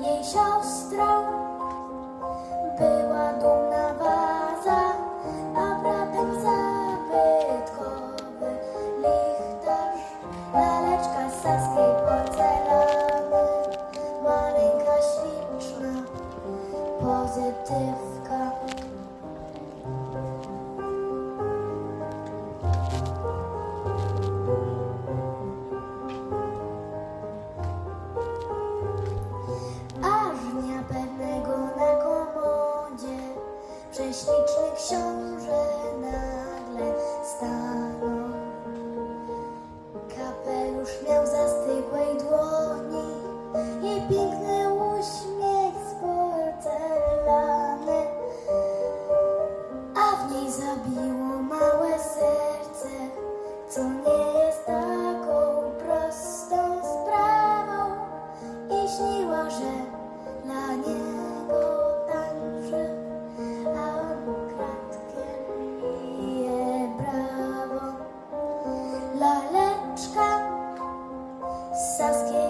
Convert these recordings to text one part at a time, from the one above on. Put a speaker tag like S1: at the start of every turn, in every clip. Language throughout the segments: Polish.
S1: Jej siostrą była dumna waza, a bratem zabytkowy lichtarz, laleczka z saskiej porcelany, maleńka śliczna pozytywka. I śniła, że dla niego tańczy, a on kratkiem bije brawo. Laleczka z saskiej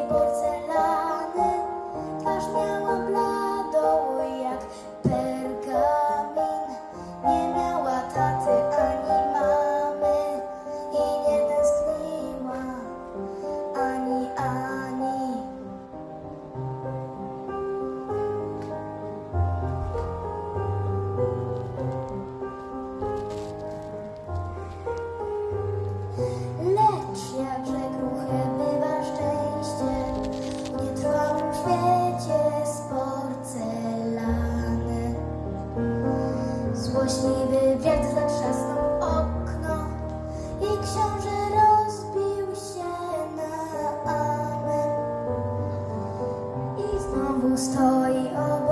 S1: Złośliwy wiatr zatrzasnął okno i książę rozbił się na amen. I znowu stoi obok